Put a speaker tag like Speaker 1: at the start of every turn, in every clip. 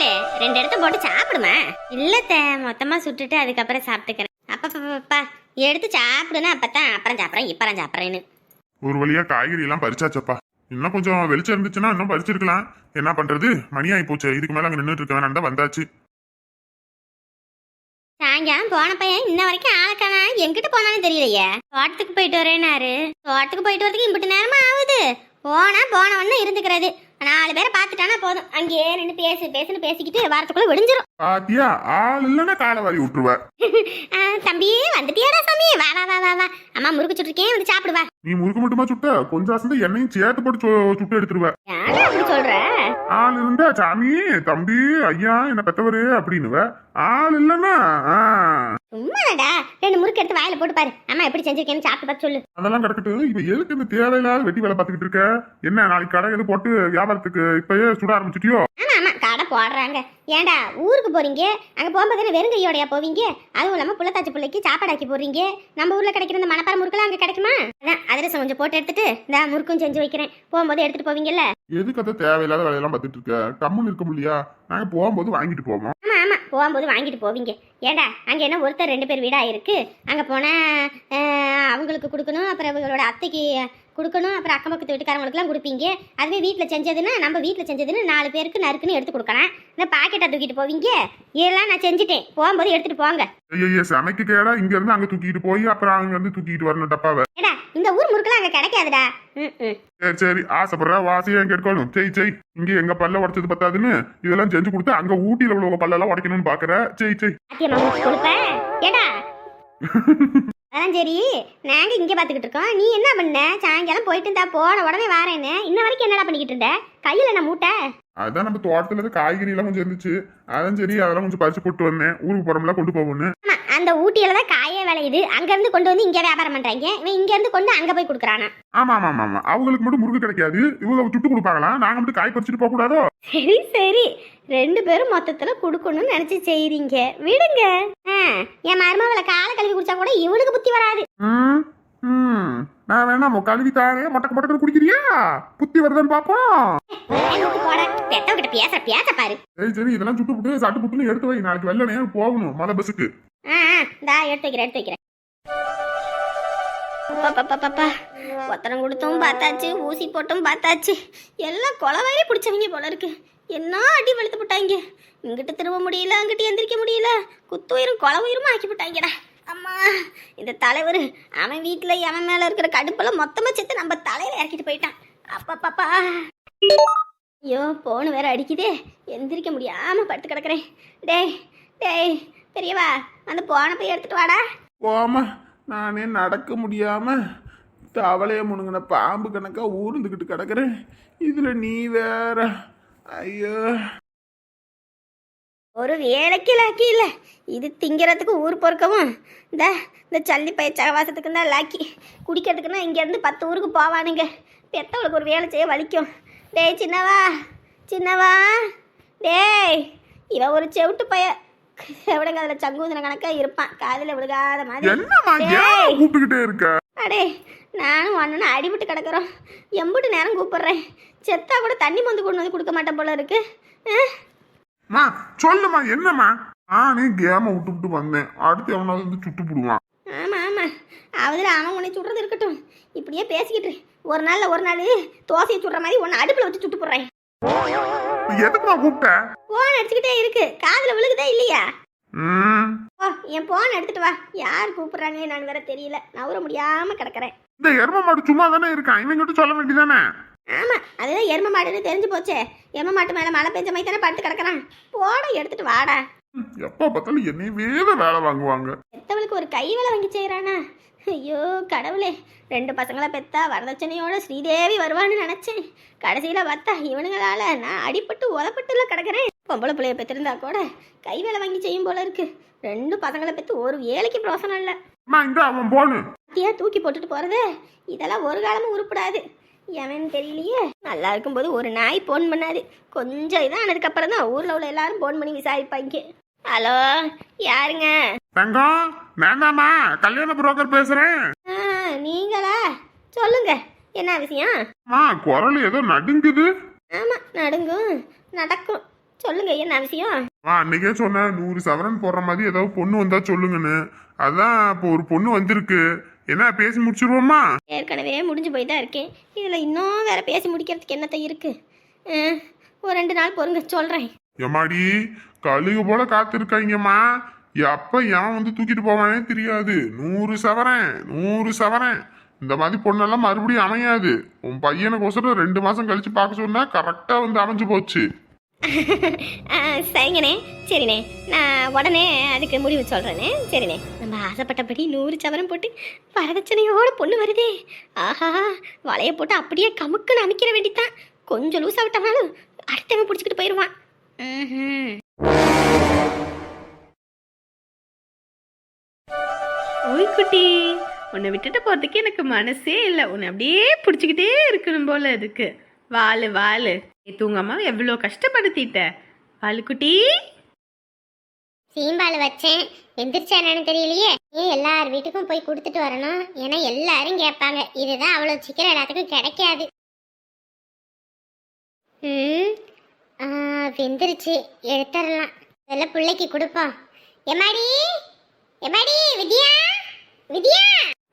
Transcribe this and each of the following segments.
Speaker 1: கடவுளே ரெண்டு இடத்த போட்டு சாப்பிடுமா? இல்லத்த மொத்தமா சுட்டுட்டு அதுக்கப்புறம் சாப்பிட்டுக்கிறேன். அப்பப்பா எடுத்து சாப்பிடுனா அப்பதான் அப்புறம் சாப்பிட்றேன் இப்பறம் சாப்பிட்றேன்னு.
Speaker 2: ஒரு வழியா காய்கறி எல்லாம் பறிச்சாச்சப்பா. இன்னும் கொஞ்சம் வெளிச்சம் இருந்துச்சுன்னா இன்னும் பறிச்சிருக்கலாம். என்ன பண்றது? மணி ஆகி போச்சு. இதுக்கு மேல அங்க நின்றுட்டு இருக்க வேணாம் வந்தாச்சு.
Speaker 1: சாயங்காலம் போன பையன் இன்ன வரைக்கும் ஆளக்கானா எங்கிட்ட போனாலும் தெரியலையே. தோட்டத்துக்கு போயிட்டு வரேனாரு தோட்டத்துக்கு போயிட்டு வரதுக்கு இம்பிட்டு நேரமா ஆகுது. போனா போன ஒன்னு இருந்துக்கிறது. நாலு பேரை பார்த்துட்டானா போதும். அங்கேயே நின்று பேசு பேசுன்னு பேசிக்கிட்டு வாரத்துக்குள்ள விடிஞ்சிரும்.
Speaker 2: பாத்தியா? ஆள் இல்லைன்னா காலை வாரி விட்டுருவ.
Speaker 1: தம்பி வந்துட்டியாடா சாமி. வா வா வா வா வா. அம்மா முறுக்கு சுட்டுருக்கேன் வந்து சாப்பிடு வா
Speaker 2: நீ முறுக்கு மட்டுமா சுட்ட? கொஞ்சம் அசந்து எண்ணெயும் சேர்த்து போட்டு சுட்டு எடுத்துருவ.
Speaker 1: அப்படி சொல்ற?
Speaker 2: ஆள் இருந்தா சாமி தம்பி ஐயா என்ன பெத்தவரு அப்படின்னுவ. ஆள் இல்லைன்னா
Speaker 1: சும்மாடா ரெண்டு முறுக்கு எடுத்து வாயில போட்டு பாரு. அம்மா எப்படி செஞ்சிருக்கேன்னு சாப்பிட்டு பார்த்து சொல்லு.
Speaker 2: அதெல்லாம் கிடக்கட்டு. இப்ப எதுக்கு இந்த தேவையில்லாத வெட்டி வேலை பார்த்துக்கிட்டு இருக்க? என்ன நாளைக்கு கடை எது போட்டு வியாபாரத்துக்கு இப்பயே சுட ஆரம்பிச்சிட்டியோ?
Speaker 1: ஆமா ஆமா கடை போடுறாங்க. ஏன்டா ஊருக்கு போறீங்க? அங்க போகும்போது வெறும் கையோடயா போவீங்க? அதுவும் இல்லாம புள்ளத்தாச்சி பிள்ளைக்கு சாப்பாடாக்கி போடுறீங்க. நம்ம ஊர்ல கிடைக்கிற இந்த மணப்பாறை முறுக்கெல்லாம் அங்க கிடைக்குமா? அதான் அதிரசம் கொஞ்சம் போட்டு எடுத்துட்டு இந்த முறுக்கும் செஞ்சு வைக்கிறேன். போகும்போது எடுத்துட்டு போவீங்கல்ல?
Speaker 2: எதுக்கு அதை தேவையில்லாத வேலையெல்லாம் பார்த்துட்டு இருக்க? கம்முன்னு இருக்க முடியா? நாங்க போகும்போது வாங்கிட்டு போவோம்.
Speaker 1: ஆமா ஆமா. போகும்போது வாங்கிட்டு போவீங்க. ஏண்டா அங்க என்ன ஒருத்தர் ரெண்டு பேர் வீடா இருக்கு? அங்க போனா அஹ், அவங்களுக்கு கொடுக்கணும் அப்புறம் இவங்களோட அத்தைக்கு கொடுக்கணும். அப்புறம் அக்கம் பக்கத்து வீட்டுக்காரங்களுக்குலாம் கொடுப்பீங்க. அதுவே வீட்டில் செஞ்சதுன்னா நம்ம வீட்டில் செஞ்சதுன்னு நாலு பேருக்கு நறுக்குன்னு எடுத்து கொடுக்கலாம். இந்த பாக்கெட்டை தூக்கிட்டு போவீங்க. இதெல்லாம் நான் செஞ்சுட்டேன். போகும்போது எடுத்துட்டு போங்க.
Speaker 2: ஐயா சமைக்க கேடா. இங்க இருந்து அங்க தூக்கிட்டு போய் அப்புறம் அங்க இருந்து தூக்கிட்டு வரணும் டப்பாவை.
Speaker 1: ஏடா இந்த ஊர் முறுக்கெல்லாம் அங்கே கிடைக்காதுடா.
Speaker 2: சரி சரி. ஆசைப்படுற வாசியா கேட்கணும் செய் செய் இங்க எங்க பல்ல உடைச்சது பத்தாதுன்னு இதெல்லாம் செஞ்சு கொடுத்து அங்க ஊட்டியில உள்ள பல்லெல்லாம் உடைக்கணும்னு பாக்குற. செய் செய்
Speaker 1: ஏடா. அதான் சரி நாங்கள் இங்கே பார்த்துக்கிட்டு இருக்கோம். நீ என்ன பண்ண? சாயங்காலம் போயிட்டு இருந்தா போன உடனே வாரேன்னு. இன்ன வரைக்கும் என்னடா பண்ணிக்கிட்டு இருந்த? கையில என்ன மூட்டை?
Speaker 2: அதான் நம்ம தோட்டத்துல இருந்து காய்கறி எல்லாம் கொஞ்சம் இருந்துச்சு. அதான் சரி அதெல்லாம் கொஞ்சம் பறிச்சு போட்டு வந்தேன். ஊருக்கு போறோம்ல கொண்டு போவோம்னு.
Speaker 1: ஆமா அந்த ஊட்டியில தான் காயே விளையுது. அங்க இருந்து கொண்டு வந்து இங்க வியாபாரம் பண்றாங்க. இவன் இங்க இருந்து கொண்டு அங்க போய் கொடுக்குறானா?
Speaker 2: ஆமா ஆமா ஆமா ஆமா. அவங்களுக்கு மட்டும் முறுக்கு கிடைக்காது. இவங்க சுட்டு கொடுப்பாங்களா? நாங்க மட்டும் காய் பறிச்சுட்டு போக கூடாதோ?
Speaker 1: சரி சரி. ரெண்டு பேரும் மொத்தத்துல கொடுக்கணும்னு நினைச்சு செய்றீங்க. விடுங்க. என் மருமகளை காலை கழுவி குடிச்சா கூட இவனுக்கு புத்தி வராது.
Speaker 2: ம், ம். நான் வேணா மொ- கழுவி தாரேன். மொட்டக்கு மொட்டக்கு குடிக்கிறியா? புத்தி வருதுன்னு பாப்போம்
Speaker 1: பேச பேச பாரு
Speaker 2: சரி சரி இதெல்லாம் சுட்டு புட்டு சட்டு புட்டுன்னு எடுத்து வை. நாளைக்கு வெள்ளனே போகணும் மலை பஸ்ஸுக்கு
Speaker 1: ஆ எடுத்து வைக்கிறேன் எடுத்து வைக்கிறேன். பாப்பா ஒத்தனம் கொடுத்தும் பார்த்தாச்சு ஊசி போட்டும் பார்த்தாச்சு. எல்லாம் கொலவாரி பிடிச்சவங்க போல இருக்கு. என்ன அடி வெளுத்து போட்டாங்க. இங்கிட்டு திரும்ப முடியல அங்கிட்டு எந்திரிக்க முடியல. குத்து உயிரும் கொலை உயிருமா ஆக்கி போட்டாங்கடா. அம்மா இந்த தலைவர் அவன் வீட்டில் அவன் மேலே இருக்கிற கடுப்பெல்லாம் மொத்தமாக சேர்த்து நம்ம தலையில் இறக்கிட்டு போயிட்டான். அப்பா ஐயோ போன் வேற அடிக்குதே. எந்திரிக்க முடியாம படுத்து கிடக்குறேன். டேய் டேய் பெரியவா அந்த போனை போய் எடுத்துட்டு வாடா.
Speaker 2: போமா நானே நடக்க முடியாம தவளைய முணுங்கின பாம்பு கணக்காக ஊர்ந்துக்கிட்டு கிடக்குறேன். இதில் நீ வேற. ஐயோ.
Speaker 1: ஒரு வேலைக்கு லாக்கி இல்லை. இது திங்கிறதுக்கு ஊர் பொறுக்கவும். இந்த இந்த சல்லி பயிர் சகவாசத்துக்கு தான் லாக்கி. குடிக்கிறதுக்குன்னா இங்கேருந்து பத்து ஊருக்கு போவானுங்க. பெத்தவளுக்கு ஒரு வேலை செய்ய வலிக்கும். டேய் சின்னவா சின்னவா. டேய் இவன் ஒரு செவிட்டு பைய. எவ்வளோங்க அதில் சங்கூதன கணக்காக இருப்பான். காதில் விழுகாத மாதிரி. அடே நானும் ஒன்னு அடிபட்டு கிடக்குறோம். எம்புட்டு நேரம் கூப்பிடுறேன். செத்தா கூட தண்ணி மந்து கொண்டு வந்து கொடுக்க மாட்டேன் போல இருக்கு. ஆ?
Speaker 2: மா சொல்லுமா என்னம்மா? நானே கேம விட்டு விட்டு வந்தேன். அடுத்து எவனாவது வந்து சுட்டு போடுவான்.
Speaker 1: ஆமா ஆமா. அவதில் அவன் உன்னை சுடுறது இருக்கட்டும். இப்படியே பேசிக்கிட்டு ஒரு நாள்ல ஒரு நாள் தோசையை சுடுற மாதிரி உன்னை அடுப்பில் வச்சு சுட்டு போடுறேன்.
Speaker 2: எதுக்குமா கூப்பிட்ட?
Speaker 1: போன் அடிச்சுக்கிட்டே இருக்கு. காதுல விழுகுதா இல்லையா? ஓ என் போன் எடுத்துட்டு வா. யார் கூப்பிடுறாங்க நான் வேற தெரியல. நவர முடியாம கிடக்குறேன்.
Speaker 2: இந்த எரும மாடு சும்மா தானே இருக்கான் இவங்கிட்ட சொல்ல வேண்டியதானே?
Speaker 1: ஆமா அதுதான் எரும மாடுன்னு தெரிஞ்சு போச்சே. எரும மாட்டு மேல மழை பெஞ்ச மாதிரி தானே படுத்து கிடக்குறான். போட எடுத்துட்டு வாடா.
Speaker 2: எப்ப பார்த்தாலும் என்னையவே வேலை வாங்குவாங்க.
Speaker 1: பெத்தவளுக்கு ஒரு கை வேலை வாங்கி செய்கிறானா ஐயோ கடவுளே. ரெண்டு பசங்களை பெத்தா வரதட்சணையோட ஸ்ரீதேவி வருவான்னு நினச்சேன். கடைசியில் பார்த்தா இவனுங்களால நான் அடிபட்டு உதப்பட்டுல கிடக்குறேன். பொம்பளை பிள்ளைய பெற்றிருந்தா கூட கை வேலை வாங்கி செய்யும் போல இருக்கு. ரெண்டு பசங்களை பெற்று ஒரு வேலைக்கு பிரோசனம் இல்லை.
Speaker 2: அவன் போனு.
Speaker 1: தூக்கி போட்டுட்டு போறது. இதெல்லாம் ஒரு காலமும் உருப்படாது. எவன் தெரியலையே? நல்லா இருக்கும்போது ஒரு நாய் ஃபோன் பண்ணாது. கொஞ்சம் இதாக ஆனதுக்கப்புறம் தான் ஊரில் உள்ள எல்லாரும் ஃபோன் பண்ணி விசாரிப்பாங்க. ஹலோ யாருங்க?
Speaker 2: தங்கம் வேண்டாமா கல்யாண புரோக்கர் பேசுறேன்.
Speaker 1: ஆ, நீங்களா? சொல்லுங்க. என்ன விஷயம்?
Speaker 2: அம்மா குரல் ஏதோ நடுங்குது.
Speaker 1: ஆமாம் நடுங்கும். நடக்கும். சொல்லுங்க என்ன விஷயம்?
Speaker 2: ஆ அன்னைக்கே சொன்னேன் நூறு சவரன் போடுற மாதிரி ஏதாவது பொண்ணு வந்தா சொல்லுங்கன்னு. அதான் இப்போ ஒரு பொண்ணு வந்திருக்கு. என்ன பேசி முடிச்சிருவோமா?
Speaker 1: ஏற்கனவே முடிஞ்சு போய் தான் இருக்கேன். இதில் இன்னும் வேற பேசி முடிக்கிறதுக்கு என்னத்த இருக்கு? ஒரு ரெண்டு நாள் பொறுங்க சொல்கிறேன்
Speaker 2: எம்மாடி கழுகு போல காத்திருக்காங்கம்மா எப்ப எவன் வந்து தூக்கிட்டு போவானே தெரியாது. நூறு சவரன் நூறு சவரன். இந்த மாதிரி பொண்ணெல்லாம் மறுபடியும் அமையாது. உன் பையனுக்கோசரம் ரெண்டு மாசம் கழிச்சு பார்க்க சொன்னா கரெக்டா வந்து அமைஞ்சு போச்சு.
Speaker 1: சரிங்கண்ணே. சரிண்ணே. நான் உடனே அதுக்கு முடிவு சொல்கிறேனே சரிண்ணே. நம்ம ஆசைப்பட்டபடி நூறு சவரம் போட்டு வரதட்சணையோட பொண்ணு வருதே. ஆஹா வலையை போட்டு அப்படியே கமுக்குன்னு அமைக்கிற வேண்டித்தான். கொஞ்சம் லூஸ் ஆகிட்டோம்னாலும் அடுத்தவன் பிடிச்சிக்கிட்டு போயிடுவான்.
Speaker 3: ஓய் குட்டி உன்னை விட்டுட்டு போகிறதுக்கு எனக்கு மனசே இல்லை. உன்னை அப்படியே பிடிச்சிக்கிட்டே இருக்கணும் போல இருக்கு. வாழு வாழு நீ தூங்காம எவ்வளோ கஷ்டப்படுத்திட்ட? வாழு குட்டி.
Speaker 4: சீம்பால் வச்சேன். எந்திரிச்சா என்னன்னு தெரியலையே. நீ எல்லார் வீட்டுக்கும் போய் கொடுத்துட்டு வரணும்? ஏன்னா எல்லாரும் கேட்பாங்க. இதுதான் அவ்வளோ சீக்கிரம் எல்லாத்துக்கும் கிடைக்காது. ம் வெந்துருச்சு. எடுத்துடலாம். இதெல்லாம் பிள்ளைக்கு கொடுப்போம். எம்மாடி? எம்மாடி வித்யா? வித்யா?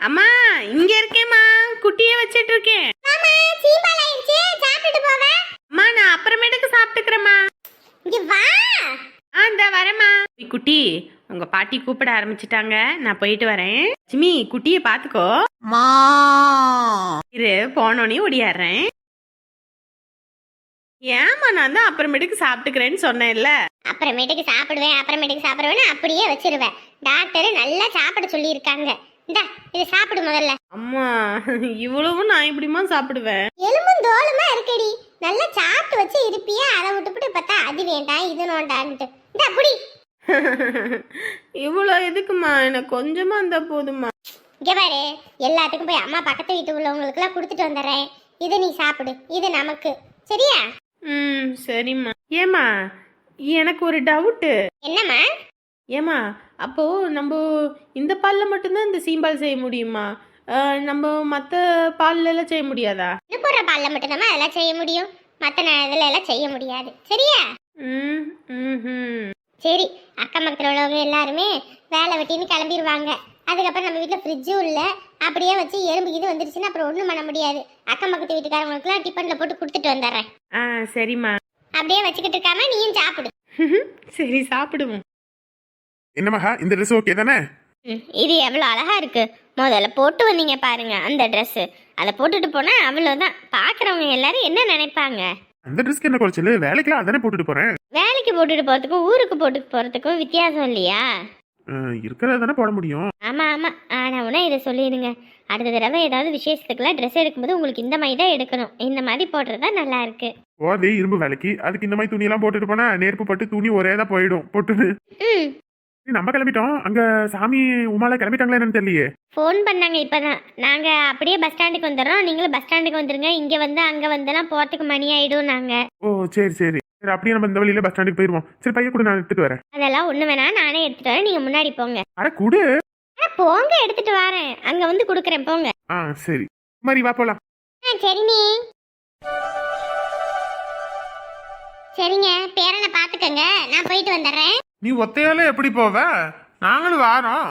Speaker 3: அம்மா இங்க இருக்கேம்மா. குட்டியே வச்சிட்டு இருக்கேன். குட்டி உங்க பாட்டி கூப்பிட ஆரம்பிச்சிட்டாங்க. நான் போயிட்டு வரேன். சிமி குட்டியை பாத்துக்கோ. இரு போனோடனே ஓடியாடுறேன். ஏம்மா நான் தான் அப்புறமேட்டுக்கு சாப்பிட்டுக்கிறேன்னு சொன்னேன்ல.
Speaker 4: அப்புறமேட்டுக்கு சாப்பிடுவேன் அப்புறமேட்டுக்கு சாப்பிடுவேன்னு அப்படியே வச்சிருவேன். டாக்டர் நல்லா சாப்பிட சொல்லியிருக்காங்க. இந்தா இதை சாப்பிடு முதல்ல.
Speaker 3: அம்மா இவ்வளவும் நான் இப்படிமா சாப்பிடுவேன்?
Speaker 4: எலும்பும் தோலுமா இருக்கடி. நல்லா சாப்பிட்டு வச்சு இருப்பியா அதை விட்டுப்புட்டு பார்த்தா அது வேண்டாம் இது நோண்டான்ட்டு இந்த அப்படி
Speaker 3: இவ்வளோ எதுக்குமா எனக்கு கொஞ்சமா இருந்தா போதுமா
Speaker 4: இங்க பாரு எல்லாத்துக்கும் போய் அம்மா பக்கத்து வீட்டு உள்ளவங்களுக்குலாம் கொடுத்துட்டு வந்துடுறேன். இதை நீ சாப்பிடு இது நமக்கு. சரியா?
Speaker 3: ம் சரிம்மா. ஏம்மா எனக்கு ஒரு டவுட்டு
Speaker 4: என்னம்மா?
Speaker 3: ஏம்மா அப்போ நம்ம இந்த பாலில் மட்டும்தான் இந்த சீம்பால் செய்ய முடியுமா? நம்ம மற்ற பால்ல எல்லாம் செய்ய முடியாதா?
Speaker 4: இன்னும் போடுற பால்ல மட்டும்தான் அதெல்லாம் செய்ய முடியும். மற்ற இதுல எல்லாம் செய்ய முடியாது. சரியா?
Speaker 3: ம் ம்
Speaker 4: சரி அக்கம் பக்கத்தில் உள்ளவங்க எல்லாருமே வேலை வெட்டின்னு கிளம்பிடுவாங்க அதுக்கப்புறம் நம்ம வீட்டில் ஃப்ரிட்ஜும் இல்லை. அப்படியே வச்சு எறும்பு இது வந்துருச்சுன்னா அப்புறம் ஒன்றும் பண்ண முடியாது. அக்கம் பக்கத்து வீட்டுக்காரங்களுக்குலாம் டிஃபனில் போட்டு கொடுத்துட்டு வந்துடுறேன்.
Speaker 3: ஆ சரிம்மா.
Speaker 4: அப்படியே வச்சுக்கிட்டு இருக்காம நீயும் சாப்பிடு.
Speaker 3: சரி சாப்பிடுவோம்.
Speaker 2: என்ன மகா இந்த ட்ரெஸ் ஓகே தானே?
Speaker 1: ம், இது எவ்வளோ அழகா இருக்கு. முதல்ல போட்டு வந்தீங்க பாருங்க அந்த ட்ரெஸ்ஸு அதை போட்டுட்டு போனா அவ்வளோதான் பார்க்குறவங்க எல்லாரும் என்ன நினைப்பாங்க?
Speaker 2: அந்த ட்ரெஸ்க்கு என்ன குறைச்சல்? வேலைக்கெல்லாம் அதானே போட்டுட்டு போறேன்.
Speaker 1: வேலைக்கு போட்டுட்டு போகிறதுக்கும் ஊருக்கு போட்டுட்டு போகிறதுக்கும் வித்தியாசம் இல்லையா?
Speaker 2: இருக்கிறத தானே போட முடியும்.
Speaker 1: ஆமாம் ஆமாம் ஆனால் உடனே இதை சொல்லிடுங்க. அடுத்த தடவை ஏதாவது விசேஷத்துக்குலாம் ட்ரெஸ் எடுக்கும்போது உங்களுக்கு இந்த மாதிரி தான் எடுக்கணும். இந்த மாதிரி போடுறது தான் நல்லா இருக்கு.
Speaker 2: போதே இரும்பு வேலைக்கு. அதுக்கு இந்த மாதிரி துணியெல்லாம் போட்டுட்டு போனா நெருப்பு பட்டு துணி ஒரே தான் போயிடும். போட்டுன்னு
Speaker 1: ம்.
Speaker 2: நம்ம கிளம்பிட்டோம். அங்க சாமி உமால கிளம்பிட்டாங்களா என்னன்னு தெரியலையே.
Speaker 1: ஃபோன் பண்ணாங்க இப்போ தான் நாங்கள் அப்படியே பஸ் ஸ்டாண்டுக்கு வந்துடுறோம். நீங்களும் பஸ் ஸ்டாண்டுக்கு வந்துருங்க. இங்கே வந்து அங்கே வந்தெல்லாம் போகிறதுக்கு மணி ஆகிடும் நாங்கள்
Speaker 2: ஓ சரி சரி. சரி அப்படியே நம்ம இந்த வழியில பஸ் ஸ்டாண்டுக்கு போயிருவோம். சரி பையன் கூட நான் எடுத்துட்டு வரேன்.
Speaker 1: அதெல்லாம் ஒன்று வேணாம். நானே எடுத்துகிட்டு வரேன். நீங்கள் முன்னாடி போங்க.
Speaker 2: அட குடு.
Speaker 1: போங்க எடுத்துகிட்டு வரேன். அங்கே வந்து கொடுக்குறேன். போங்க.
Speaker 2: ஆ சரி. மாதிரி வா போலாம்.
Speaker 4: ஆ சரிண்ணே. சரிங்க. பேரனை பார்த்துக்கங்க. நான் போயிட்டு வந்துடுறேன்.
Speaker 2: நீ ஒத்தையால எப்படி போவ? நாங்களும் வாரோம்.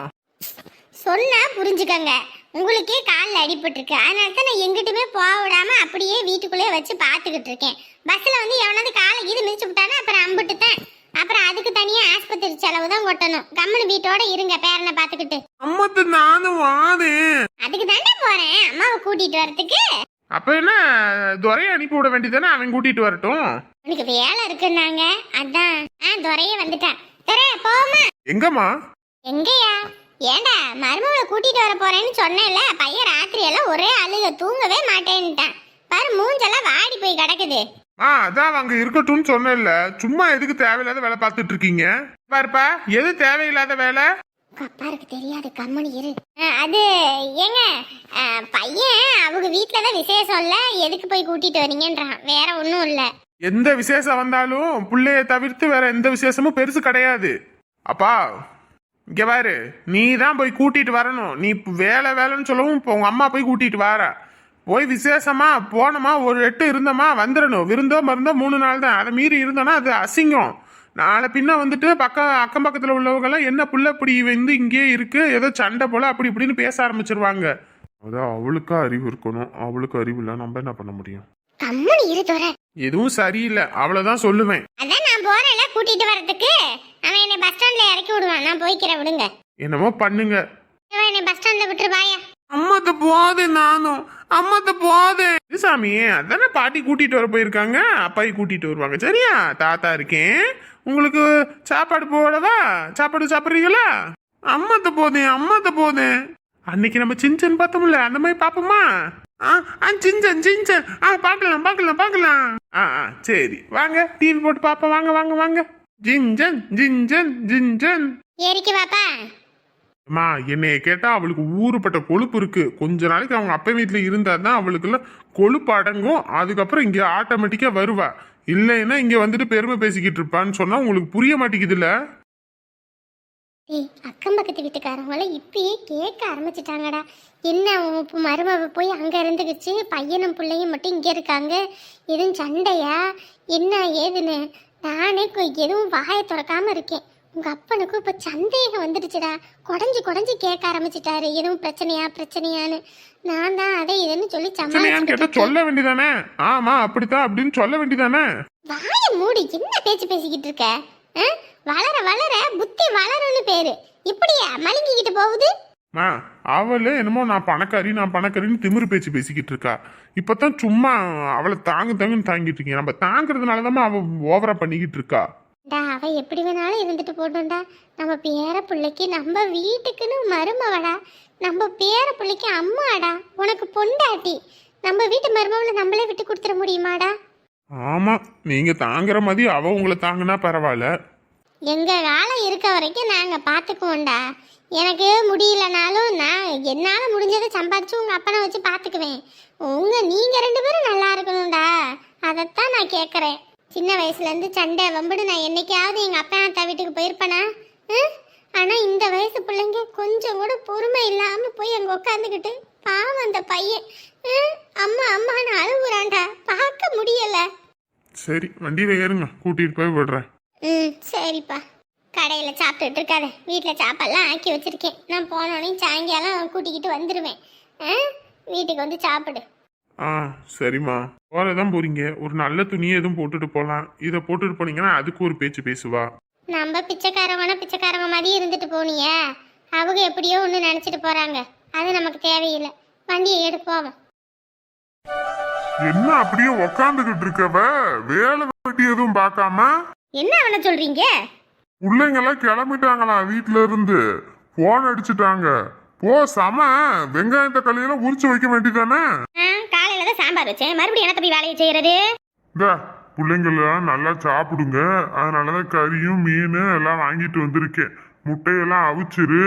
Speaker 4: சொன்னா புரிஞ்சுக்கங்க. உங்களுக்கே காலில் அடிபட்டிருக்கு. அதனால தான் நான் எங்கிட்டுமே போக விடாம அப்படியே வீட்டுக்குள்ளே வச்சு பார்த்துக்கிட்டு இருக்கேன். பஸ்ஸில் வந்து எவனாவது காலை இது மிதிச்சு விட்டானா அப்புறம் அம்பிட்டு தான் அப்புறம் அதுக்கு தனியாக ஆஸ்பத்திரி செலவு தான் கொட்டணும் கம்முனு வீட்டோட இருங்க பேரனை பார்த்துக்கிட்டு.
Speaker 2: அம்மத்து நானும் வாதேன்
Speaker 4: அதுக்கு தானே போகிறேன் அம்மாவை கூட்டிகிட்டு வரதுக்கு?
Speaker 2: அப்ப என்ன? துரையை அனுப்பி விட வேண்டியதானே அவன் கூட்டிட்டு வரட்டும்.
Speaker 4: உனக்கு வேலை இருக்குன்னாங்க. அதான். ஆ துறையே வந்துட்டான் போமா
Speaker 2: எங்கம்மா?
Speaker 4: எங்கயா? ஏண்டா மருமகளை கூட்டிட்டு வர போறேன்னு சொன்னேன்ல பையன் ராத்திரி எல்லாம் ஒரே அழுக தூங்கவே மாட்டேன்ட்டான் பாரு மூஞ்செல்லாம் வாடி போய் கிடக்குது.
Speaker 2: ஆ அதான் அங்க இருக்கட்டும்னு சொன்னேன்ல. சும்மா எதுக்கு தேவையில்லாத வேலை பார்த்துட்டு இருக்கீங்க? பாருப்பா எது தேவையில்லாத வேலை?
Speaker 4: அப்பாருக்கு தெரியாது கம்மனி இரு. அது ஏங்க பையன் அவங்க வீட்டில் தான் விசேஷம் இல்லை எதுக்கு போய் கூட்டிட்டு வரீங்கன்றான். வேற ஒன்றும் இல்லை.
Speaker 2: எந்த விசேஷம் வந்தாலும் பிள்ளைய தவிர்த்து வேற எந்த விசேஷமும் பெருசு கிடையாது. அப்பா இங்க பாரு நீ தான் போய் கூட்டிட்டு வரணும். நீ வேலை வேலைன்னு சொல்லவும் இப்போ உங்க அம்மா போய் கூட்டிட்டு வர.
Speaker 5: போய் விசேஷமா போனோமா ஒரு எட்டு இருந்தோமா வந்துடணும். விருந்தோ மருந்தோ மூணு நாள் தான். அதை மீறி இருந்தோன்னா அது அசிங்கம். நாளை பின்ன வந்துட்டு பக்கம் அக்கம் பக்கத்தில் உள்ளவங்கெல்லாம் என்ன புள்ள இப்படி வந்து இங்கேயே இருக்கு? ஏதோ சண்டை போல அப்படி இப்படின்னு பேச ஆரம்பிச்சிருவாங்க.
Speaker 2: அதான் அவளுக்கு அறிவு இருக்கணும். அவளுக்கு அறிவு இல்லை நம்ம என்ன பண்ண முடியும்?
Speaker 4: கம்முனு இரு துறை
Speaker 5: எதுவும் சரியில்லை. அவ்வளோதான் சொல்லுவேன்.
Speaker 4: அதான் நான் போறேன்ல கூட்டிட்டு வரதுக்கு அவன் என்னை பஸ் ஸ்டாண்ட்ல இறக்கி விடுவான். நான் போய்க்கிறேன் விடுங்க.
Speaker 5: என்னமோ பண்ணுங்க.
Speaker 4: இவன் என்னை பஸ் ஸ்டாண்ட்ல விட்டுரு பாயா
Speaker 5: அம்மாத்த போதேன் நானும். அம்மாத்த இது சாமி அதானே பாட்டி கூட்டிட்டு வர போயிருக்காங்க? அப்பாயி கூட்டிட்டு வருவாங்க. சரியா? தாத்தா இருக்கேன். உங்களுக்கு சாப்பாடு போடவா? சாப்பாடு சாப்பிட்றீங்களா? அம்மாத்த போதேன் அம்மாத்த போதேன் அன்னைக்கு நம்ம சிஞ்சன் பார்த்தோம்ல அந்த மாதிரி பாப்போமா ஆ ஆ சிஞ்சன் சிஞ்சன் ஆ பார்க்கலாம் பார்க்கலாம் பார்க்கலாம். ஆ ஆ சரி. வாங்க டிவி போட்டு பாப்போம் வாங்க வாங்க வாங்க. ஜிஞ்சன் ஜிஞ்சன் ஜிஞ்சன்.
Speaker 4: ஏறிக்கு வாப்பா.
Speaker 5: அம்மா என்னைய கேட்டா அவளுக்கு ஊறுபட்ட கொழுப்பு இருக்கு. கொஞ்ச நாளைக்கு அவங்க அப்பா வீட்டுல இருந்தா தான் அவளுக்குள்ள கொழுப்பு அடங்கும். அதுக்கப்புறம் இங்க ஆட்டோமேட்டிக்கா வருவா. இல்லைன்னா இங்க வந்துட்டு பெருமை பேசிக்கிட்டு இருப்பான்னு சொன்னா உங்களுக்கு புரிய மாட்டேங்குதுல்ல?
Speaker 4: ஏய் அக்கம் பக்கத்து வீட்டுக்காரங்கள இப்பயே கேட்க ஆரம்பிச்சிட்டாங்கடா. என்ன உன் இப்போ மருமவ போய் அங்கே இருந்துக்கிச்சு பையனும் பிள்ளையும் மட்டும் இங்கே இருக்காங்க. எதுவும் சண்டையா? என்ன ஏதுன்னு? நானே எதுவும் வாயை திறக்காம இருக்கேன். உங்கள் அப்பனுக்கும் இப்போ சந்தேகம் வந்துடுச்சுடா. குடஞ்சி குடஞ்சி கேட்க ஆரம்பிச்சிட்டாரு. எதுவும் பிரச்சனையா பிரச்சனையான்னு. நான் தான் அதை இதுன்னு சொல்லி சமாளிச்சுட்டு
Speaker 5: சொல்ல வேண்டியதானே? ஆமா அப்படித்தான் அப்படின்னு சொல்ல வேண்டியதானே?
Speaker 4: வாயை மூடி. என்ன பேச்சு பேசிக்கிட்டு இருக்க? வளர வளர புத்தி வளரும்னு பேரு. இப்படியா மழுங்கிக்கிட்டு போகுது?
Speaker 5: மா அவளே என்னமோ நான் பணக்காரி நான் பணக்காரின்னு திமிரு பேச்சு பேசிக்கிட்டு இருக்கா. இப்பதான் சும்மா அவளை தாங்கு தாங்குன்னு தாங்கிட்டு இருக்கீங்க. நம்ம தாங்குறதுனாலதான் அவ ஓவரா பண்ணிக்கிட்டு இருக்கா.
Speaker 4: டா அவ எப்படி வேணாலும் இருந்துட்டு போட்டோம்டா நம்ம பேர பிள்ளைக்கு நம்ம வீட்டுக்குன்னு மருமவடா. நம்ம பேர பிள்ளைக்கு அம்மாடா. உனக்கு பொண்டாட்டி. நம்ம வீட்டு மருமவளை நம்மளே விட்டு கொடுத்துட முடியுமாடா?
Speaker 5: ஆமா நீங்க தாங்குற மாதிரி அவ உங்களை தாங்குனா பரவாயில்ல.
Speaker 4: எங்க வேலை இருக்க வரைக்கும் நாங்க பாத்துக்குவோம்டா. எனக்கு முடியலனாலும் நான் என்னால முடிஞ்சதை சம்பாதிச்சு உங்க அப்பனை வச்சு பாத்துக்குவேன். உங்க நீங்க ரெண்டு பேரும் நல்லா இருக்கணும்டா. அதைத்தான் நான் கேட்குறேன் சின்ன வயசுல இருந்து சண்டை வம்புடு நான் என்னைக்காவது எங்க அப்பா அத்தா வீட்டுக்கு போயிருப்பேனா? ம்? ஆனா இந்த வயசு பிள்ளைங்க கொஞ்சம் கூட பொறுமை இல்லாம போய் அங்க உட்காந்துக்கிட்டு பாவம் அந்த பையன். அம்மா அம்மா அம்மான்னு அழுகுறான்டா பார்க்க முடியல
Speaker 5: சரி வண்டியில ஏறுங்க. கூட்டிட்டு போய் விடுறேன்.
Speaker 4: ம் சரிப்பா. கடையில் சாப்பிட்டுட்டு இருக்காத. வீட்டில் சாப்பாடெல்லாம் ஆக்கி வச்சிருக்கேன். நான் போனோடனே சாயங்காலம் கூட்டிக்கிட்டு வந்துடுவேன் ஆ? வீட்டுக்கு வந்து சாப்பிடு.
Speaker 5: ஆ சரிம்மா. போறதான் போறீங்க. ஒரு நல்ல துணியை எதுவும் போட்டுட்டு போகலாம் இதை போட்டுட்டு போனீங்கன்னா அதுக்கு ஒரு பேச்சு பேசுவா.
Speaker 4: நம்ம பிச்சைக்காரவனா பிச்சைக்காரங்க மாதிரி இருந்துட்டு போனியே. அவங்க எப்படியோ ஒன்று நினச்சிட்டு போகிறாங்க அது நமக்கு தேவையில்லை. வண்டியை எடுப்போம்
Speaker 2: என்ன அப்படியே உக்காந்துகிட்டு இருக்கவ? வேலை வெட்டி எதுவும் பார்க்காம?
Speaker 1: என்ன அவனை சொல்றீங்க?
Speaker 2: பிள்ளைங்க எல்லாம் கிளம்பிட்டாங்களா வீட்ல இருந்து? போன் அடிச்சுட்டாங்க. போ சம. வெங்காயத்த களியெல்லாம் உரிச்சு வைக்க வேண்டியதானே?
Speaker 1: காலையில தான் சாம்பார் வச்சேன். மறுபடியும் என்ன தம்பி வேலையை செய்யறது?
Speaker 2: இந்த பிள்ளைங்களாம் நல்லா சாப்பிடுங்க. அதனாலதான் கறியும் மீன் எல்லாம் வாங்கிட்டு வந்திருக்கேன். முட்டையெல்லாம் அவிச்சிரு.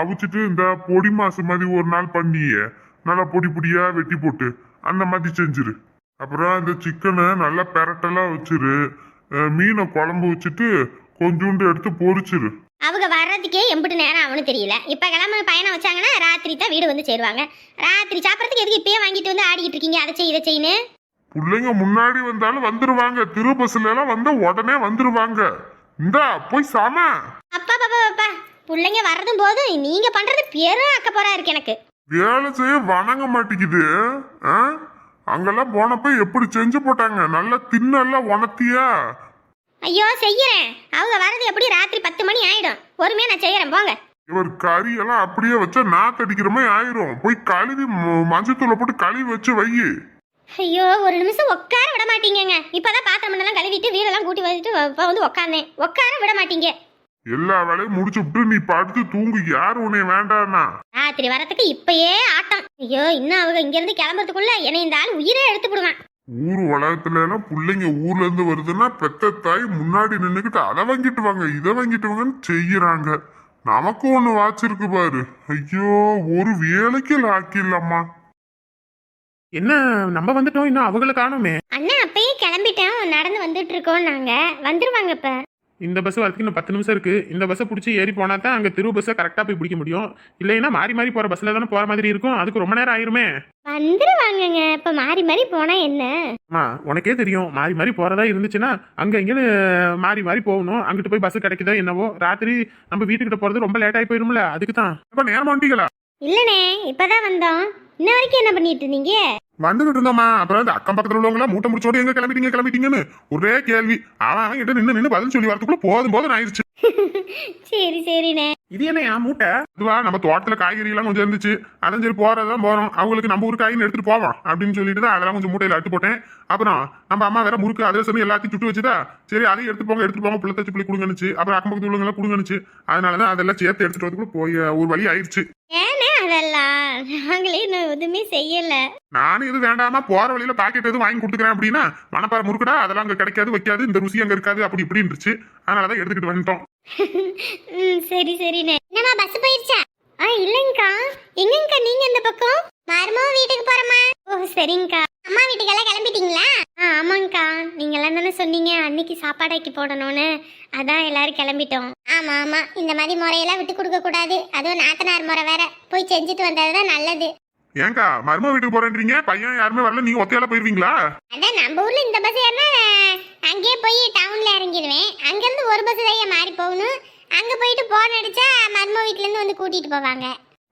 Speaker 2: அவிச்சிட்டு இந்த பொடி மாசு மாதிரி ஒரு நாள் பண்ணியே. நல்லா பொடி பொடியா வெட்டி போட்டு அந்த மாதிரி செஞ்சிரு. அப்புறம் இந்த சிக்கனை நல்லா பெரட்டெல்லாம் வச்சிரு. மீனை குழம்பு வச்சுட்டு கொஞ்சோண்டு எடுத்து பொரிச்சிரு.
Speaker 1: அவங்க வர்றதுக்கே எம்பிட்டு நேரம் அவனு தெரியல. இப்ப கிளம்ப பயணம் வச்சாங்கன்னா ராத்திரி தான் வீடு வந்து சேருவாங்க. ராத்திரி சாப்பிட்றதுக்கு எதுக்கு இப்பயே வாங்கிட்டு வந்து ஆடிக்கிட்டு இருக்கீங்க? அதை செய் இதை செய்யுன்னு
Speaker 2: பிள்ளைங்க முன்னாடி வந்தாலும் வந்துருவாங்க. திரு பஸ்ல எல்லாம் வந்தா உடனே வந்துருவாங்க. இந்தா போய் சம.
Speaker 1: அப்பா பாப்பா பாப்பா. பிள்ளைங்க வர்றதும் போதும். நீங்க பண்றது பெரும் அக்கப்போரா இருக்கு எனக்கு.
Speaker 2: வேலை செய்ய வணங்க மாட்டேங்குது? அங்கெல்லாம் போனப்ப எப்படி செஞ்சு போட்டாங்க? நல்லா தின்னெல்லாம் உணர்த்தியா?
Speaker 1: ஐயோ செய்யறேன். அவங்க வர்றது எப்படி? ராத்திரி பத்து மணி ஆயிடும். பொறுமையா நான் செய்யறேன். போங்க.
Speaker 2: இவர் கறி எல்லாம் அப்படியே வச்சா நாத்தடிக்கிற மாதிரி ஆயிரும். போய் கழுவி மஞ்சத்தூளை போட்டு கழுவி வச்சு வை.
Speaker 1: ஐயோ ஒரு நிமிஷம் உட்கார விட மாட்டீங்கங்க. இப்பதான் பாத்திரம் எல்லாம் கழுவிட்டு வீடெல்லாம் கூட்டி வச்சுட்டு வந்து உட்காந்தேன் உட்கார விட மாட்டீங்க.
Speaker 2: எல்லா வேலையும் முடிச்சு விட்டு நீ படுத்து தூங்கு. யாரு உன்னை வேண்டான்னா?
Speaker 1: ராத்திரி வரத்துக்கு இப்பயே ஆட்டம். ஐயோ இன்னும் அவங்க இங்க இருந்து கிளம்புறதுக்குள்ள என்னை இந்த ஆள் உயிரே எடுத்து விடுவான்.
Speaker 2: ஊர் உலகத்துல எல்லாம் பிள்ளைங்க ஊர்ல இருந்து வருதுன்னா பெத்த தாய் முன்னாடி நின்னுக்கிட்டு அதை வாங்கிட்டு வாங்க இதை வாங்கிட்டு வாங்கன்னு செய்யறாங்க. நமக்கு ஒண்ணு வாச்சிருக்கு பாரு. ஐயோ ஒரு வேலைக்கு லாக்கில்லம்மா
Speaker 5: என்ன நம்ம வந்துட்டோம் இன்னும் அவங்கள காணோமே.
Speaker 1: அண்ணா அப்பயே கிளம்பிட்டோம் நடந்து வந்துட்டு இருக்கோம் நாங்க. வந்துருவாங்க இப்ப.
Speaker 5: இந்த பஸ் வரதுக்கு இன்னும் பத்து நிமிஷம் இருக்கு. இந்த பஸ்ஸை பிடிச்சி ஏறி போனா தான் அங்கே திரு பஸ்ஸை கரெக்டாக போய் பிடிக்க முடியும். இல்லைன்னா மாறி மாறி போகிற பஸ்ஸில் தானே போகிற மாதிரி இருக்கும். அதுக்கு ரொம்ப நேரம் ஆயிருமே.
Speaker 4: வந்துருவாங்கங்க. இப்ப மாறி மாறி போனா என்ன?
Speaker 5: அம்மா உனக்கே தெரியும். மாறி மாறி போகிறதா இருந்துச்சுன்னா அங்கே இங்கேன்னு மாறி மாறி போகணும். அங்கிட்டு போய் பஸ் கிடைக்குதோ என்னவோ. ராத்திரி நம்ம வீட்டுக்கிட்ட போகிறது ரொம்ப லேட் ஆகி போயிரும்ல. அதுக்கு தான்
Speaker 2: இப்ப நேரம் வந்துட்டீங்களா
Speaker 4: இல்லனே இப்பதான் வந்தோம். இன்ன வரைக்கும் என்ன பண்ணிட்டு இருந்தீங்க?
Speaker 2: வந்துகிட்டு இருந்தோமா அப்புறம் இந்த அக்கம் பக்கத்துல உள்ளவங்களா மூட்டை முடிச்சோட எங்க கிளம்பிட்டீங்க கிளம்பிட்டீங்கன்னு? ஒரே கேள்வி. அவன் அவன் கிட்ட நின்னு நின்னு பதில் சொல்லி வரதுக்குள்ள போதும் போதும் ஆயிடுச்சு.
Speaker 4: சரி சரிண்ணே.
Speaker 5: இது என்ன என் மூட்டை?
Speaker 2: அதுவா நம்ம தோட்டத்துல காய்கறி எல்லாம் கொஞ்சம் இருந்துச்சு. அதான் சரி போறதான் போறோம். அவங்களுக்கு நம்ம ஊர் காய்கறி எடுத்துட்டு போவோம் அப்படின்னு சொல்லிட்டு தான் அதெல்லாம் கொஞ்சம் மூட்டையில அட்டு போட்டேன். அப்புறம் நம்ம அம்மா வேற முறுக்கு அதே சமயம் எல்லாத்தையும் சுட்டு வச்சுதா சரி அதையும் எடுத்து போங்க எடுத்துட்டு போங்க பிள்ளை தச்சு பிள்ளை கொடுங்கனுச்சு அப்புறம் அக்கம் பக்கத்து உள்ளவங்க எல்லாம் கொடுங்கனுச்சு அதனாலதான் அதெல்லாம் சேர்த்து எடுத்துட்டு வரதுக்குள்ள போய் ஒரு வழி ஆயிடுச்சு.
Speaker 4: ஏனே அதெல்லாம் நாங்களே எதுவுமே செய்யல.
Speaker 2: நானும் இது வேண்டாமா? போற வழியில பாக்கெட் எதுவும் வாங்கி கொடுத்துக்கிறேன் அப்படின்னா மணப்பாறை முறுக்குடா அதெல்லாம் அங்க கிடைக்காது வைக்காது இந்த ருசி அங்க இருக்காது அப்படி இப்படின்னுச்சு அதனாலதான் எடுத்துக்கிட்டு வந்துட்டோம்.
Speaker 4: ம் சரி சரிண்ணே என்னம்மா பஸ் போயிருச்சா? ஆ இல்லைங்கக்கா. எங்கங்கக்கா நீங்க இந்த பக்கம்? மருமக வீட்டுக்கு போறமா ஓ சரிங்கக்கா. அம்மா வீட்டுக்கெல்லாம் கிளம்பிட்டீங்களா? ஆ ஆமாங்கக்கா. நீங்க எல்லாம் தானே சொன்னீங்க அன்னைக்கு சாப்பாடாக்கி போடணும்னு. அதான் எல்லாரும் கிளம்பிட்டோம். ஆமா ஆமா. இந்த மாதிரி முறையெல்லாம் விட்டு கொடுக்க கூடாது. அதுவும் நாத்தனார் முறை வேற. போய் செஞ்சுட்டு வந்ததுதான் நல்லது.
Speaker 2: ஏங்கா மரும வீட்டுக்கு போறேன்றீங்க? பையன் யாருமே வரல நீங்க ஒத்தையால போயிருவீங்களா?
Speaker 4: அதான் நம்ம ஊர்ல இந்த பஸ் ஏறினா அங்கேயே போய் டவுன்ல இறங்கிடுவேன் அங்கிருந்து ஒரு பஸ் தான் மாறி போகணும்? அங்க போயிட்டு போன் அடிச்சா மர்ம வீட்ல இருந்து வந்து கூட்டிட்டு போவாங்க.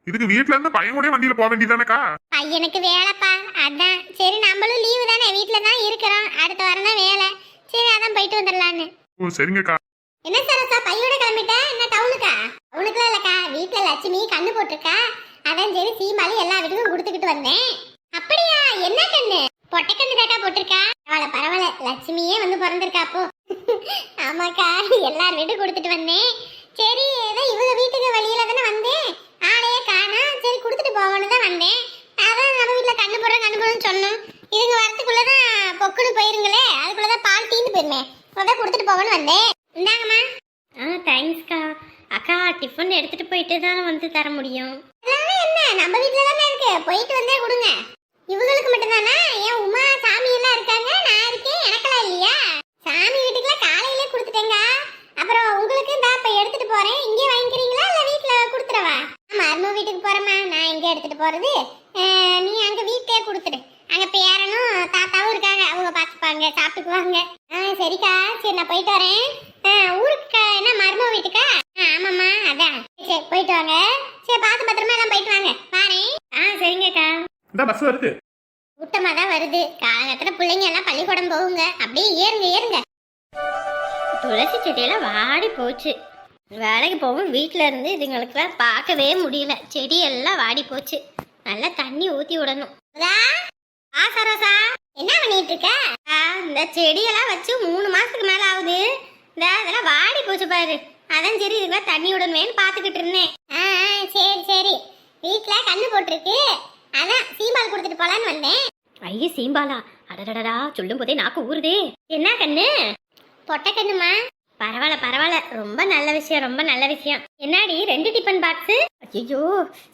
Speaker 2: இதுக்கு வீட்ல இருந்து பையன் கூட வண்டியில போக வேண்டியதானக்கா
Speaker 4: பையனுக்கு வேலைப்பா அதான். சரி நம்மளும் லீவு தானே வீட்ல தான் இருக்கிறோம். அடுத்த வாரம் தான் வேலை. சரி அதான் போயிட்டு வந்துடலான்னு.
Speaker 2: ஓ சரிங்கக்கா.
Speaker 4: என்ன சரசா பையோட கிளம்பிட்ட? என்ன டவுனுக்கா டவுனுக்குலாம் இல்லக்கா வீட்ல லட்சுமி கண்ணு போட்டிருக்கா. அதான் சரி சீமாலி எல்லா வீட்டுக்கும் கொடுத்துக்கிட்டு வந்தேன். அப்படியா? என்ன கண்ணு? பொட்டக்கண்ணு தாக்கா போட்டிருக்கா? பரவாயில்ல பரவாயில்ல. லட்சுமியே வந்து பிறந்திருக்கா அப்போ. ஆமாக்கா எல்லார் வீட்டுக்கும் கொடுத்துட்டு வந்தேன். சரி ஏதோ இவங்க வீட்டுக்கு வழியில தானே வந்தேன். ஆளையே காணா. சரி கொடுத்துட்டு போகணும்னு தான் வந்தேன். அதான் நம்ம வீட்டில் கண்ணு போடுறோம் கண்ணு போடுறோம்னு சொன்னோம். இதுங்க வரத்துக்குள்ளதான் பொக்குன்னு போயிருங்களே அதுக்குள்ளே தான் பால் தீந்து போயிருமே. அதான் கொடுத்துட்டு போகணும்னு வந்தேன். இந்தாங்கம்மா. ஆ தேங்க்ஸ்க்கா அக்கா டிஃபன் எடுத்துட்டு போயிட்டு தானே வந்து தர முடியும். அதெல்லாம் என்ன? நம்ம வீட்ல தானே இருக்கு. போயிட்டு வந்தே கொடுங்க. இவங்களுக்கு மட்டும்தானா? ஏன் உமா சாமி எல்லாம் இருக்காங்க? நான் இருக்கேன். எனக்கெல்லாம் இல்லையா? சாமி வீட்டுக்குலாம் காலையிலே கொடுத்துட்டேங்க. அப்புறம் உங்களுக்கு இந்த இப்ப எடுத்துட்டு போறேன். இங்கே வாங்கிக்கிறீங்களா? இல்ல வீட்ல கொடுத்துடவா? ஆமா அருமை வீட்டுக்கு போறேம்மா. நான் எங்க எடுத்துட்டு போறது? நீ அங்க வீட்டிலே கொடுத்துடு. அங்க பேரனும் தாத்தாவும் இருக்காங்க. அவங்க பாத்துப்பாங்க சாப்பிட்டுக்குவாங்க. ஆ சரிக்கா. சரி நான் போயிட்டு வரேன். ஊருக்கு? என்ன மருமக வீட்டுக்கா? ஆமாம்மா அதான். சரி போயிட்டு வாங்க. சரி பார்த்து பத்திரமா எல்லாம் போயிட்டு வாங்க. பாரேன் ஆ சரிங்கக்கா.
Speaker 5: இந்த பஸ் வருது.
Speaker 4: கூட்டமா தான் வருது. காலகட்டத்துல பிள்ளைங்க எல்லாம் பள்ளிக்கூடம் போகுங்க. அப்படியே ஏறுங்க ஏறுங்க.
Speaker 1: துளசி செடியெல்லாம் வாடி போச்சு. வேலைக்கு போகும் வீட்டில் இருந்து இதுங்களுக்குலாம் பார்க்கவே முடியல. செடி எல்லாம் வாடி போச்சு. நல்லா தண்ணி ஊற்றி விடணும்.
Speaker 4: சுதா ஆ சரோசா. என்ன பண்ணிட்டு இருக்க
Speaker 1: ஆ, இந்த செடியெல்லாம் வச்சு மூணு மாசத்துக்கு மேல ஆகுது. இந்த அதெல்லாம் வாடி போச்சு பாரு. அதான் சரி இதுக்குள்ள தண்ணி விடணுமேன்னு பார்த்துக்கிட்டு இருந்தேன்.
Speaker 4: ஆ சரி சரி. வீட்டுல கண்ணு போட்டிருக்கு. அதான் சீம்பால் கொடுத்துட்டு போலான்னு வந்தேன்.
Speaker 1: ஐயே சீம்பாலா. அடடடடா சொல்லும் போதே நாக்கு ஊறுதே. என்ன கண்ணு?
Speaker 4: பொட்டை கண்ணுமா?
Speaker 1: பரவாயில்ல பரவாயில்ல. ரொம்ப நல்ல விஷயம் ரொம்ப நல்ல விஷயம். என்னாடி ரெண்டு டிஃபன் பாக்ஸ்? ஐயோ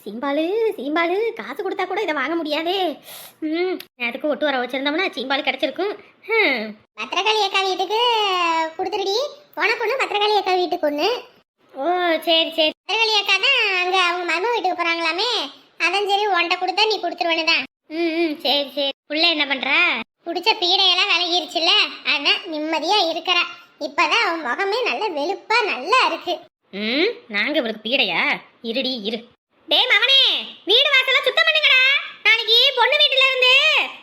Speaker 1: சீம்பாலு சீம்பாலு காசு கொடுத்தா கூட இதை வாங்க முடியாதே. ம் அதுக்கு ஒட்டு வர வச்சிருந்தோம்னா சீம்பாலு கிடைச்சிருக்கும்.
Speaker 4: பத்திரகாளி அக்கா வீட்டுக்கு கொடுத்துருடி. உனக்கு ஒன்று பத்திரகாளி அக்கா வீட்டுக்கு ஒன்று
Speaker 1: ஓ சரி சரி.
Speaker 4: பத்திரகாளி அக்கா தான் அங்கே அவங்க மருமக வீட்டுக்கு போகிறாங்களாமே அதான் சரி உன்கிட்ட கொடுத்தா நீ கொடுத்துருவேன்னு தான்.
Speaker 1: ம் ம் சரி சரி. புள்ள என்ன பண்ற?
Speaker 4: பிடிச்ச பீடையெல்லாம் விலகிருச்சுல்ல. அதான் நிம்மதியா இருக்கிற. இப்பதான் அவன் முகமே நல்ல வெளுப்பா நல்லா இருக்கு.
Speaker 1: ம் நாங்க இவளுக்கு பீடையா? இருடி இரு. டேய் மகனே வீடு வாசல சுத்தம் பண்ணுங்கடா. நாளைக்கு பொண்ணு வீட்டுல இருந்து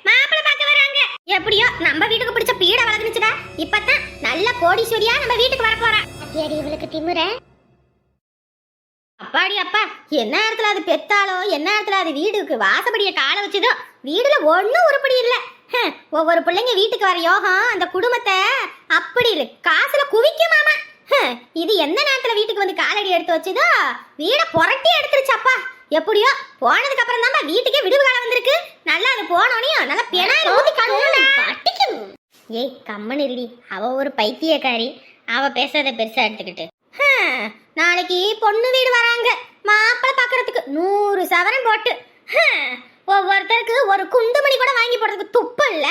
Speaker 1: மாப்பிள்ளை பார்க்க வராங்க. எப்படியோ நம்ம வீட்டுக்கு பிடிச்ச பீடை வளர்ந்துச்சுடா இப்பதான் நல்ல கோடீஸ்வரியா நம்ம வீட்டுக்கு வர போறா.
Speaker 4: ஏடி இவளுக்கு திமுற
Speaker 1: அப்பாடி அப்பா என்ன நேரத்துல அது பெத்தாலோ என்ன நேரத்துல அது வீடுக்கு வாசப்படிய காலை வச்சதோ வீடுல ஒண்ணும் உருப்படி இல்ல. ஒவ்வொரு பிள்ளைங்க வீட்டுக்கு வர யோகம் அந்த குடும்பத்தை அப்படி இரு. காசுல குவிக்குமாமா மாமா. இது எந்த நேரத்துல வீட்டுக்கு வந்து காலடி எடுத்து வச்சதோ? வீட புரட்டி எடுத்துருச்சு அப்பா எப்படியோ போனதுக்கு அப்புறம் தான் வீட்டுக்கே விடுவு காலம் வந்திருக்கு. நல்லா அது போனோனையும் நல்லா பெனாயில் ஊத்தி பட்டிக்கும் ஏய் கம்மன் இருடி. அவ ஒரு பைத்தியக்காரி. அவ பேசுறத பெருசா எடுத்துக்கிட்டு. நாளைக்கு பொண்ணு வீடு வராங்க. மாப்பிள்ளை பார்க்கறதுக்கு நூறு சவரம் போட்டு. ஒவ்வொருத்தருக்கு ஒரு குண்டுமணி கூட வாங்கி போடுறதுக்கு துப்பு இல்ல.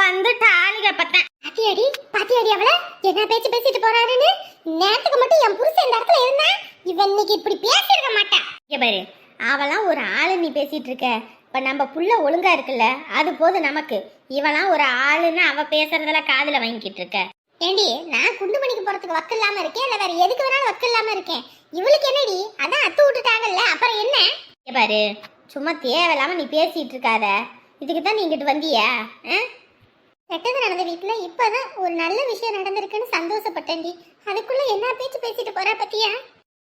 Speaker 1: வந்து டாலிக பத்தேன்.
Speaker 4: பாத்தியாடி பாத்தியாடி அவள? என்ன பேச்சு பேசிட்டு போறாருன்னு? நேரத்துக்கு மட்டும் என் புருஷன் இந்த இடத்துல இருந்தா இவன் இன்னைக்கு இப்படி பேசியிருக்க மாட்டான்
Speaker 1: இங்க
Speaker 4: பாரு அவெல்லாம் ஒரு ஆளு நீ பேசிட்டு இருக்க. இப்ப நம்ம புள்ள ஒழுங்கா இருக்குல்ல அது போதும் நமக்கு. இவெல்லாம் ஒரு ஆளுன்னு அவ பேசுறதெல்லாம் காதுல வாங்கிக்கிட்டு இருக்க. ஏண்டி நான் குண்டு மணிக்கு போறதுக்கு வக்கு இல்லாம இருக்கேன்? இல்ல வேற எதுக்கு வேணாலும் வக்கு இல்லாம இருக்கேன்? இவளுக்கு என்னடி? அதான் அத்து விட்டுட்டாங்கல்ல அப்புறம் என்ன? பாரு சும்மா தேவையில்லாம நீ பேசிட்டு இருக்காத. இதுக்கு தான் நீ இங்கிட்டு வந்தியா? ஆ? கெட்டது நடந்த வீட்டில் இப்போதான் ஒரு நல்ல விஷயம் நடந்திருக்குன்னு சந்தோஷப்பட்டேன்டி. அதுக்குள்ளே என்ன பேச்சு பேசிட்டு போறா பத்தியா?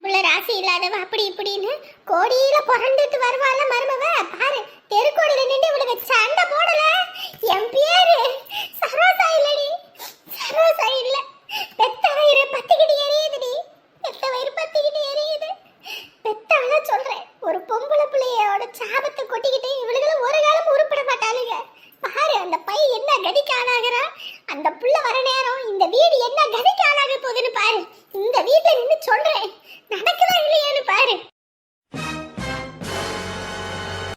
Speaker 4: உள்ள ராசி இல்லாதவ அப்படி இப்படின்னு கோடியில புரண்டுட்டு வருவாள் மருமவ. பாரு தெருக்கோடியில நின்று இவளுக்கு சண்டை போடல. என் பேரு சரோசா இல்லடி.
Speaker 1: சரோசா இல்ல.
Speaker 4: பெத்த வயிறு பத்திக்கிட்டு எரியுதுடி. பெத்த வயிறு பத்திக்கிட்டு எரியுது. பெத்தவங்க சொல்றேன்
Speaker 1: ஒரு பொம்பளை பிள்ளையோட
Speaker 4: சாபத்தை கொட்டிக்கிட்டு
Speaker 1: இவளுகளை ஒரு காலம் உருப்பிட மாட்டாளுங்க.
Speaker 4: பாரு அந்த பை
Speaker 1: என்ன கதிக்கு
Speaker 4: ஆளாகிறா அந்த புள்ள வர நேரம் இந்த வீடு என்ன
Speaker 1: கதிக்கு
Speaker 4: ஆளாக போகுதுன்னு பாரு. இந்த வீட்டுல நின்று சொல்றேன். நடக்குதா இல்லையான்னு
Speaker 1: பாரு.